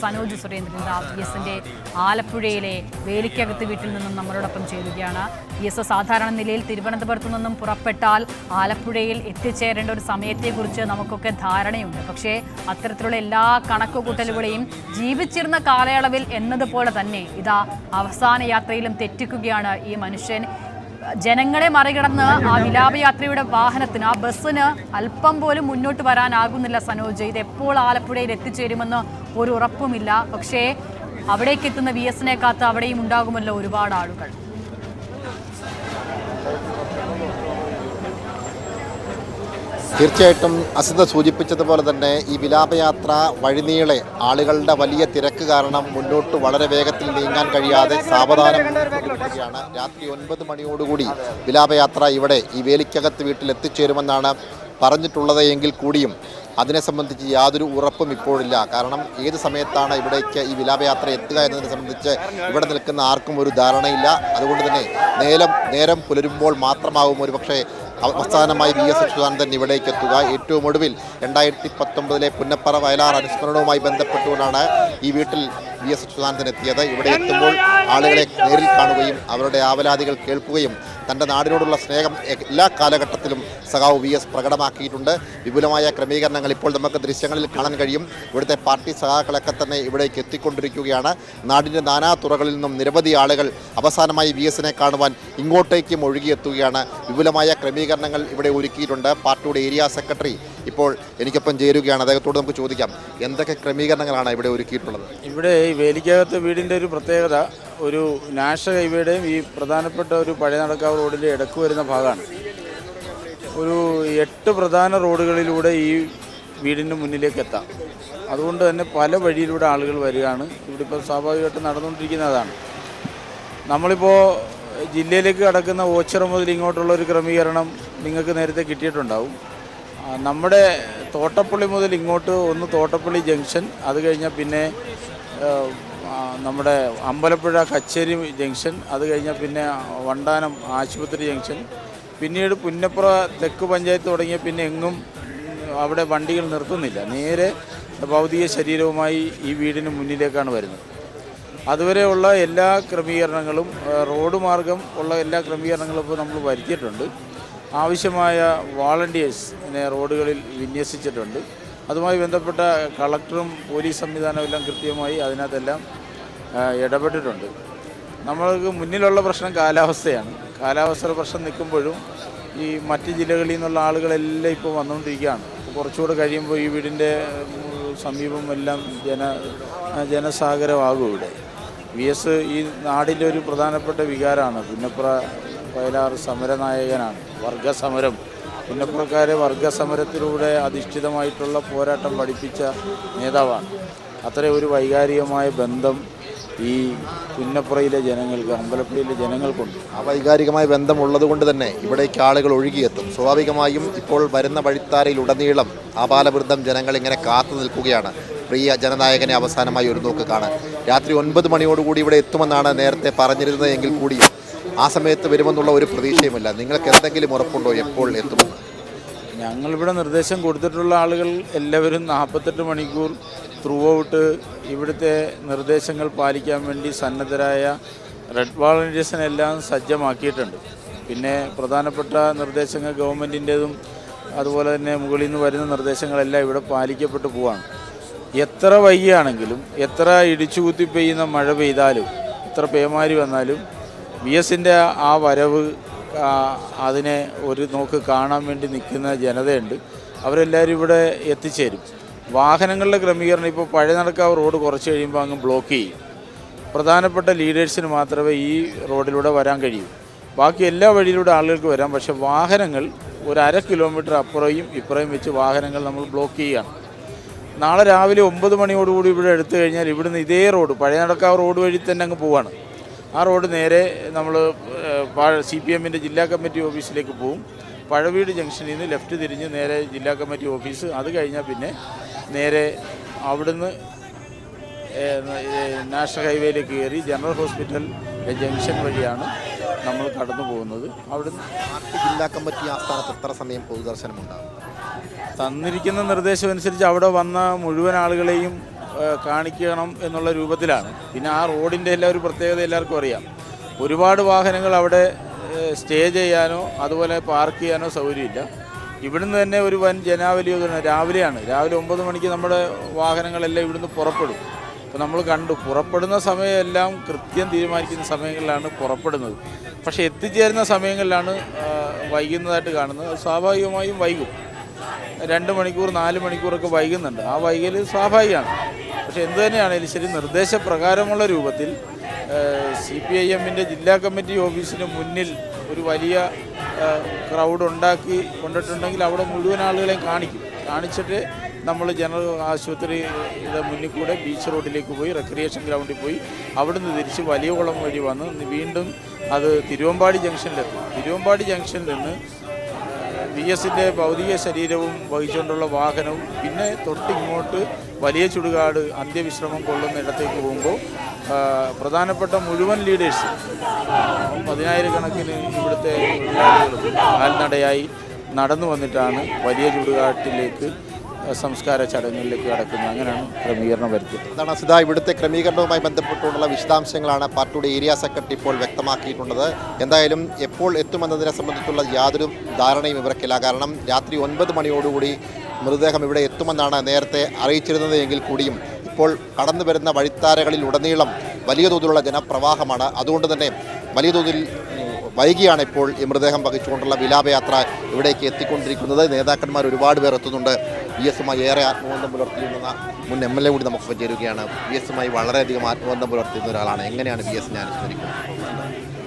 സനോജ് സുരേന്ദ്രൻ ദാ വി എസിന്റെ ആലപ്പുഴയിലെ വേലിക്കകത്ത് വീട്ടിൽ നിന്നും നമ്മളോടൊപ്പം ചേരുകയാണ്. വി എസ് സാധാരണ നിലയിൽ തിരുവനന്തപുരത്തു നിന്നും പുറപ്പെട്ടാൽ ആലപ്പുഴയിൽ എത്തിച്ചേരേണ്ട ഒരു സമയത്തെക്കുറിച്ച് നമുക്കൊക്കെ ധാരണയുണ്ട്. പക്ഷേ അത്തരത്തിലുള്ള എല്ലാ കണക്കുകൂട്ടലുകളെയും ജീവിച്ചിരുന്ന കാലയളവിൽ എന്നതുപോലെ തന്നെ ഇതാ അവസാന യാത്രയിലും തെറ്റിക്കുകയാണ് ഈ മനുഷ്യൻ. ജനങ്ങളെ മറികടന്ന് ആ വിലാപയാത്രയുടെ വാഹനത്തിന് ആ ബസ്സിന് അല്പം പോലും മുന്നോട്ട് വരാനാകുന്നില്ല സനോജ്. ഇത് എപ്പോൾ ആലപ്പുഴയിൽ എത്തിച്ചേരുമെന്ന് ഒരു ഉറപ്പുമില്ല. പക്ഷേ അവിടേക്ക് എത്തുന്ന വി എസിനെ കാത്ത് അവിടെയും ഉണ്ടാകുമല്ലോ ഒരുപാട് ആളുകൾ. തീർച്ചയായിട്ടും അസിത സൂചിപ്പിച്ചതുപോലെ തന്നെ ഈ വിലാപയാത്ര വഴിനീളെ ആളുകളുടെ വലിയ തിരക്ക് കാരണം മുന്നോട്ട് വളരെ വേഗത്തിൽ നീങ്ങാൻ കഴിയാതെ സാവധാനം മുന്നോട്ടുകൊണ്ടിരിക്കുകയാണ് രാത്രി ഒൻപത് മണിയോടുകൂടി വിലാപയാത്ര ഇവിടെ ഈ വേലിക്കകത്ത് വീട്ടിൽ എത്തിച്ചേരുമെന്നാണ് പറഞ്ഞിട്ടുള്ളത് എങ്കിൽ കൂടിയും അതിനെ സംബന്ധിച്ച് യാതൊരു ഉറപ്പും ഇപ്പോഴില്ല. കാരണം ഏത് സമയത്താണ് ഇവിടേക്ക് ഈ വിലാപയാത്ര എത്തുക എന്നതിനെ സംബന്ധിച്ച് ഇവിടെ നിൽക്കുന്ന ആർക്കും ഒരു ധാരണയില്ല. അതുകൊണ്ട് തന്നെ നേരം നേരം പുലരുമ്പോൾ മാത്രമാവും ഒരു പക്ഷേ അവസാനമായി വി എസ് അച്യുതാനന്ദൻ ഇവിടേക്ക് എത്തുക ഏറ്റവും ഒടുവിൽ രണ്ടായിരത്തി പത്തൊമ്പതിലെ പുന്നപ്പറ വയലാർ അനുസ്മരണവുമായി ബന്ധപ്പെട്ടുകൊണ്ടാണ് ഈ വീട്ടിൽ വി എസ് അച്യുതാനന്ദൻ എത്തിയത്. ഇവിടെ എത്തുമ്പോൾ ആളുകളെ നേരിൽ കാണുകയും അവരുടെ ആവലാതികൾ കേൾക്കുകയും തന്റെ നാടിനോടുള്ള സ്നേഹം എല്ലാ കാലഘട്ടത്തിലും സഖാവ് വി എസ് പ്രകടമാക്കിയിട്ടുണ്ട്. വിപുലമായ ക്രമീകരണങ്ങൾ ഇപ്പോൾ നമുക്ക് ദൃശ്യങ്ങളിൽ കാണാൻ കഴിയും. ഇവിടുത്തെ പാർട്ടി സഖാക്കളൊക്കെ തന്നെ ഇവിടേക്ക് എത്തിക്കൊണ്ടിരിക്കുകയാണ്. നാടിന്റെ നാനാ തുറകളിൽ നിന്നും നിരവധി ആളുകൾ അവസാനമായി വി എസിനെ കാണുവാൻ ഇങ്ങോട്ടേക്കും ഒഴുകിയെത്തുകയാണ്. വിപുലമായ ക്രമീകരണങ്ങൾ ഇവിടെ ഒരുക്കിയിട്ടുണ്ട്. പാർട്ടിയുടെ ഏരിയ സെക്രട്ടറി ഇപ്പോൾ എനിക്കൊപ്പം ചേരുകയാണ്. അദ്ദേഹത്തോട് നമുക്ക് ചോദിക്കാം എന്തൊക്കെ ക്രമീകരണങ്ങളാണ് ഇവിടെ ഒരുക്കിയിട്ടുള്ളത്? ഇവിടെ ഈ വേലിക്കകത്ത് വീടിന്റെ ഒരു പ്രത്യേകത ഒരു നാഷണൽ ഹൈവേയുടെയും ഈ പ്രധാനപ്പെട്ട ഒരു പഴയ നടക്കാവ് റോഡിന്റെ ഇടയ്ക്ക് വരുന്ന ഭാഗമാണ്. ഒരു എട്ട് പ്രധാന റോഡുകളിലൂടെ ഈ വീടിന്റെ മുന്നിലേക്ക് എത്താം. അതുകൊണ്ട് തന്നെ പല വഴിയിലൂടെ ആളുകൾ വരികയാണ്. ഇവിടെ ഇപ്പോൾ സ്വാഭാവികമായിട്ട് നടന്നുകൊണ്ടിരിക്കുന്നതാണ്. നമ്മളിപ്പോൾ ജില്ലയിലേക്ക് കടക്കുന്ന ഓച്ചിറ മുതൽ ഇങ്ങോട്ടുള്ള ഒരു ക്രമീകരണം നിങ്ങൾക്ക് നേരത്തെ കിട്ടിയിട്ടുണ്ടാവും. നമ്മുടെ തോട്ടപ്പള്ളി മുതൽ ഇങ്ങോട്ട് ഒന്ന് തോട്ടപ്പള്ളി ജംഗ്ഷൻ അത് കഴിഞ്ഞാൽ പിന്നെ നമ്മുടെ അമ്പലപ്പുഴ കച്ചേരി ജംഗ്ഷൻ അത് കഴിഞ്ഞാൽ പിന്നെ വണ്ടാനം ആശുപത്രി ജംഗ്ഷൻ പിന്നീട് പുന്നപ്പുറ തെക്ക് പഞ്ചായത്ത് തുടങ്ങിയ പിന്നെ എങ്ങും അവിടെ വണ്ടികൾ നിർത്തുന്നില്ല. നേരെ ഭൗതിക ശരീരവുമായി ഈ വീടിന് മുന്നിലേക്കാണ് വരുന്നത്. അതുവരെയുള്ള എല്ലാ ക്രമീകരണങ്ങളും റോഡ് മാർഗം ഉള്ള എല്ലാ ക്രമീകരണങ്ങളും ഇപ്പോൾ നമ്മൾ വരുത്തിയിട്ടുണ്ട്. ആവശ്യമായ വാളണ്ടിയേഴ്സിനെ റോഡുകളിൽ വിന്യസിച്ചിട്ടുണ്ട്. അതുമായി ബന്ധപ്പെട്ട കളക്ടറും പോലീസ് സംവിധാനവും എല്ലാം കൃത്യമായി അതിനകത്തെല്ലാം ഇടപെട്ടിട്ടുണ്ട്. നമ്മൾക്ക് മുന്നിലുള്ള പ്രശ്നം കാലാവസ്ഥയാണ്. കാലാവസ്ഥയുടെ പ്രശ്നം നിൽക്കുമ്പോഴും ഈ മറ്റ് ജില്ലകളിൽ നിന്നുള്ള ആളുകളെല്ലാം ഇപ്പോൾ വന്നുകൊണ്ടിരിക്കുകയാണ്. കുറച്ചുകൂടെ കഴിയുമ്പോൾ ഈ വീടിന്റെ സമീപം എല്ലാം ജന ജനസാഗരമാകും ഇവിടെ. വി എസ് ഈ നാടിന്റെ ഒരു പ്രധാനപ്പെട്ട വികാരമാണ്. പുന്നപ്ര വയലാർ സമരനായകനാണ്. വർഗസമരം. പുന്നപ്രക്കാരെ വർഗസമരത്തിലൂടെ അധിഷ്ഠിതമായിട്ടുള്ള പോരാട്ടം പഠിപ്പിച്ച നേതാവാണ്. അത്ര ഒരു വൈകാരികമായ ബന്ധം ഈ പുന്നപ്പുറയിലെ ജനങ്ങൾക്ക് അമ്പലപ്പുഴയിലെ ജനങ്ങൾക്കുണ്ട്. ആ വൈകാരികമായ ബന്ധമുള്ളത് കൊണ്ട് തന്നെ ഇവിടേക്ക് ആളുകൾ ഒഴുകിയെത്തും. സ്വാഭാവികമായും ഇപ്പോൾ വരുന്ന വഴിത്താരയിലുടനീളം ആപാലവൃദ്ധം ജനങ്ങൾ ഇങ്ങനെ കാത്തു നിൽക്കുകയാണ്. പ്രിയ ജനനായകനെ അവസാനമായി ഒരു നോക്ക് കാണാൻ. രാത്രി ഒൻപത് മണിയോടുകൂടി ഇവിടെ എത്തുമെന്നാണ് നേരത്തെ പറഞ്ഞിരുന്നത് എങ്കിൽ കൂടിയും ആ സമയത്ത് വരുമെന്നുള്ള ഒരു പ്രതീക്ഷയുമില്ല. നിങ്ങൾക്ക് എന്തെങ്കിലും ഉറപ്പുണ്ടോ? എപ്പോൾ എത്തുമെന്ന്? ഞങ്ങളിവിടെ നിർദ്ദേശം കൊടുത്തിട്ടുള്ള ആളുകൾ എല്ലാവരും നാൽപ്പത്തെട്ട് മണിക്കൂർ ത്രൂ ഔട്ട് ഇവിടുത്തെ നിർദ്ദേശങ്ങൾ പാലിക്കാൻ വേണ്ടി സന്നദ്ധരായ റെഡ് വാളണ്ടിയേഴ്സിനെല്ലാം സജ്ജമാക്കിയിട്ടുണ്ട്. പിന്നെ പ്രധാനപ്പെട്ട നിർദ്ദേശങ്ങൾ ഗവൺമെന്റിന്റെതും അതുപോലെ തന്നെ മുകളിൽ നിന്ന് വരുന്ന നിർദ്ദേശങ്ങളെല്ലാം ഇവിടെ പാലിക്കപ്പെട്ടു പോവാണ്. എത്ര വൈകിയാണെങ്കിലും എത്ര ഇടിച്ചു കുത്തി പെയ്യുന്ന മഴ പെയ്താലും എത്ര പേമാരി വന്നാലും വി എസിന്റെ ആ വരവ് അതിനെ ഒരു നോക്ക് കാണാൻ വേണ്ടി നിൽക്കുന്ന ജനതയുണ്ട്. അവരെല്ലാവരും ഇവിടെ എത്തിച്ചേരും. വാഹനങ്ങളുടെ ക്രമീകരണം ഇപ്പോൾ പഴയ നടക്കാവ് റോഡ് കുറച്ച് കഴിയുമ്പോൾ അങ്ങ് ബ്ലോക്ക് ചെയ്യും. പ്രധാനപ്പെട്ട ലീഡേഴ്സിന് മാത്രമേ ഈ റോഡിലൂടെ വരാൻ കഴിയൂ. ബാക്കി എല്ലാ വഴിയിലൂടെ ആളുകൾക്ക് വരാം. പക്ഷേ വാഹനങ്ങൾ ഒരു അര കിലോമീറ്റർ അപ്പുറയും ഇപ്പുറയും വെച്ച് വാഹനങ്ങൾ നമ്മൾ ബ്ലോക്ക് ചെയ്യുകയാണ്. നാളെ രാവിലെ ഒമ്പത് മണിയോടുകൂടി ഇവിടെ എടുത്തു കഴിഞ്ഞാൽ ഇവിടുന്ന് ഇതേ റോഡ് പഴയ നടക്കാവ് റോഡ് വഴി തന്നെ അങ്ങ് പോവാണ്. ആ റോഡ് നേരെ നമ്മൾ സി പി എമ്മിന്റെ ജില്ലാ കമ്മിറ്റി ഓഫീസിലേക്ക് പോവും. പഴവീട് ജംഗ്ഷനിൽ നിന്ന് ലെഫ്റ്റ് തിരിഞ്ഞ് നേരെ ജില്ലാ കമ്മിറ്റി ഓഫീസ്. അത് കഴിഞ്ഞാൽ പിന്നെ നേരെ അവിടുന്ന് നാഷണൽ ഹൈവേയിലേക്ക് കയറി ജനറൽ ഹോസ്പിറ്റൽ ജംഗ്ഷൻ വഴിയാണ് നമ്മൾ കടന്നു പോകുന്നത്. അവിടുന്ന് ജില്ലാ കമ്മിറ്റി ആസ്ഥാനത്ത് എത്ര സമയം പൊതുദർശനമുണ്ടാകും? തന്നിരിക്കുന്ന നിർദ്ദേശമനുസരിച്ച് അവിടെ വന്ന മുഴുവൻ ആളുകളെയും കാണിക്കണം എന്നുള്ള രൂപത്തിലാണ്. പിന്നെ ആ റോഡിന്റെ എല്ലാ ഒരു പ്രത്യേകത എല്ലാവർക്കും അറിയാം. ഒരുപാട് വാഹനങ്ങൾ അവിടെ സ്റ്റേ ചെയ്യാനോ അതുപോലെ പാർക്ക് ചെയ്യാനോ സൗകര്യമില്ല. ഇവിടുന്ന് തന്നെ ഒരു വൻ ജനാവലി രാവിലെയാണ്. രാവിലെ ഒമ്പത് മണിക്ക് നമ്മുടെ വാഹനങ്ങളെല്ലാം ഇവിടുന്ന് പുറപ്പെടും. അപ്പോൾ നമ്മൾ കണ്ടു. പുറപ്പെടുന്ന സമയമെല്ലാം കൃത്യം തീരുമാനിക്കുന്ന സമയങ്ങളിലാണ് പുറപ്പെടുന്നത്. പക്ഷേ എത്തിച്ചേരുന്ന സമയങ്ങളിലാണ് വൈകുന്നതായിട്ട് കാണുന്നത്. സ്വാഭാവികമായും വൈകും. രണ്ട് മണിക്കൂർ നാല് മണിക്കൂറൊക്കെ വൈകുന്നുണ്ട്. ആ വൈകൽ സ്വാഭാവികമാണ്. പക്ഷേ എന്തു തന്നെയാണെങ്കിലും ശരി നിർദ്ദേശപ്രകാരമുള്ള രൂപത്തിൽ സി പി ഐ എമ്മിന്റെ ജില്ലാ കമ്മിറ്റി ഓഫീസിന് മുന്നിൽ ഒരു വലിയ ക്രൗഡ് ഉണ്ടാക്കി കൊണ്ടിട്ടുണ്ടെങ്കിൽ അവിടെ മുഴുവൻ ആളുകളെയും കാണിക്കും. കാണിച്ചിട്ട് നമ്മൾ ജനറൽ ആശുപത്രിയുടെ മുന്നിൽ കൂടെ ബീച്ച് റോഡിലേക്ക് പോയി റെക്രിയേഷൻ ഗ്രൗണ്ടിൽ പോയി അവിടുന്ന് തിരിച്ച് വലിയ കുളം വഴി വന്ന് വീണ്ടും അത് തിരുവമ്പാടി ജംഗ്ഷനിലെത്തും തിരുവമ്പാടി ജംഗ്ഷനിൽ നിന്ന് വി എസിന്റെ ഭൗതിക ശരീരവും വഹിച്ചുകൊണ്ടുള്ള വാഹനവും പിന്നെ തൊട്ടിങ്ങോട്ട് വലിയ ചുടുകാട് അന്ത്യവിശ്രമം കൊള്ളുന്ന ഇടത്തേക്ക് പോകുമ്പോൾ പ്രധാനപ്പെട്ട മുഴുവൻ ലീഡേഴ്സ് പതിനായിരക്കണക്കിന് ഇവിടുത്തെ കാൽനടയായി നടന്നു വന്നിട്ടാണ് വലിയ ചുടുകാട്ടിലേക്ക് സംസ്കാര ചടങ്ങുകളിലേക്ക് കടക്കുന്നത് അങ്ങനെയാണ് ക്രമീകരണം വരുത്തിയത്. അതാണ് സിത ഇവിടുത്തെ ക്രമീകരണവുമായി ബന്ധപ്പെട്ടുള്ള വിശദാംശങ്ങളാണ് പാർട്ടിയുടെ ഏരിയ സെക്രട്ടറി ഇപ്പോൾ വ്യക്തമാക്കിയിട്ടുള്ളത്. എന്തായാലും എപ്പോൾ എത്തുമെന്നതിനെ സംബന്ധിച്ചുള്ള യാതൊരു ധാരണയും ഇവർക്കില്ല. കാരണം രാത്രി ഒൻപത് മണിയോടുകൂടി മൃതദേഹം ഇവിടെ എത്തുമെന്നാണ് നേരത്തെ അറിയിച്ചിരുന്നത് എങ്കിൽ കൂടിയും. ഇപ്പോൾ കടന്നു വരുന്ന വഴിത്താരകളിൽ ഉടനീളം വലിയ തോതിലുള്ള ജനപ്രവാഹമാണ്. അതുകൊണ്ട് തന്നെ വലിയ തോതിൽ വൈകിയാണ് ഇപ്പോൾ ഈ മൃതദേഹം വഹിച്ചുകൊണ്ടുള്ള വിലാപയാത്ര ഇവിടേക്ക് എത്തിക്കൊണ്ടിരിക്കുന്നത്. നേതാക്കന്മാർ ഒരുപാട് പേർ എത്തുന്നുണ്ട്. വി എസുമായി ഏറെ ആത്മബന്ധം പുലർത്തിയിരുന്ന മുൻ എം എൽ എ കൂടി നമുക്ക് ചേരുകയാണ്. വി എസുമായി വളരെയധികം ആത്മബന്ധം പുലർത്തിയിരുന്ന ഒരാളാണ്. എങ്ങനെയാണ് വി എസ് ഞാൻ അനുസ്മരിക്കുന്നത്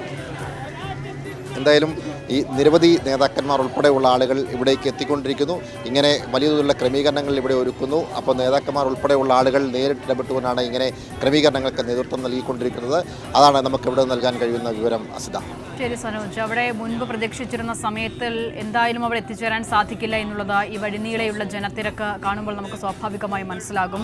എന്തായാലും ഈ നിരവധി നേതാക്കന്മാർ ഉൾപ്പെടെയുള്ള ആളുകൾ ഇവിടേക്ക് എത്തിക്കൊണ്ടിരിക്കുന്നു. ഇങ്ങനെ വലിയ തോതിലുള്ള ക്രമീകരണങ്ങൾ ഇവിടെ ഒരുക്കുന്നു. അപ്പോൾ നേതാക്കന്മാർ ഉൾപ്പെടെയുള്ള ആളുകൾ നേരിട്ട് ഇടപെട്ടുകൊണ്ടാണ് ഇങ്ങനെ ക്രമീകരണങ്ങൾക്ക് നേതൃത്വം നൽകിക്കൊണ്ടിരിക്കുന്നത്. അതാണ് നമുക്ക് ഇവിടെ നൽകാൻ കഴിയുന്ന വിവരം അസിത. ശരി സനോജ് അവിടെ മുൻപ് പ്രതീക്ഷിച്ചിരുന്ന സമയത്തിൽ എന്തായാലും അവിടെ എത്തിച്ചേരാൻ സാധിക്കില്ല എന്നുള്ളത് ഈ വഴിനീളെയുള്ള ജനത്തിരക്ക് കാണുമ്പോൾ നമുക്ക് സ്വാഭാവികമായി മനസ്സിലാകും.